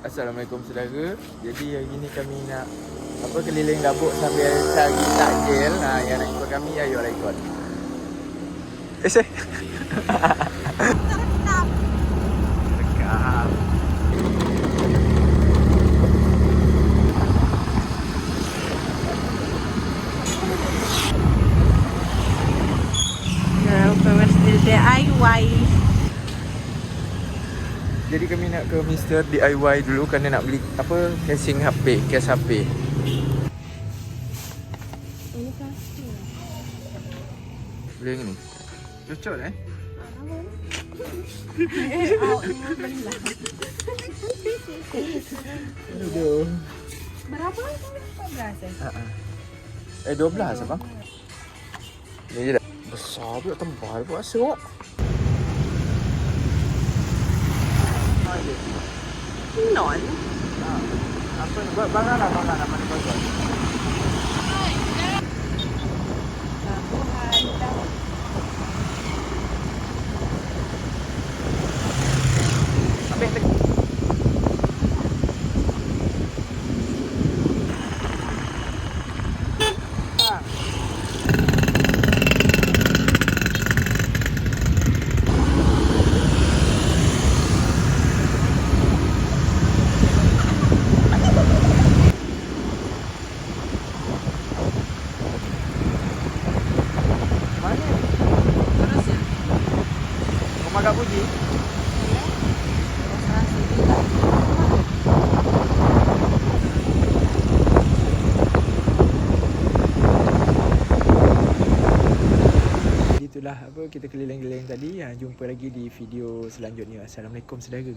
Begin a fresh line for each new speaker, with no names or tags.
Assalamualaikum saudara. Jadi hari ni kami nak apa keliling gabuk sambil cari takjil. Ha yang nak ikut kami ayo lah ikut. Eh
still DIY.
Jadi kami nak ke Mr. DIY dulu kerana nak beli apa casing HP, case HP.
Ini pasti.
Beli yang ni. Cocok eh? Aduh.
Berapa? 14 eh?
Ha ah. Eh 12 apa? Ni je dah. Besar pula pula serok.
Non.
noon. Ah, ah baka na,
baka na,
manipod Kak Puji? Itulah apa kita keliling-keliling tadi. Ha, jumpa lagi di video selanjutnya. Assalamualaikum saudara.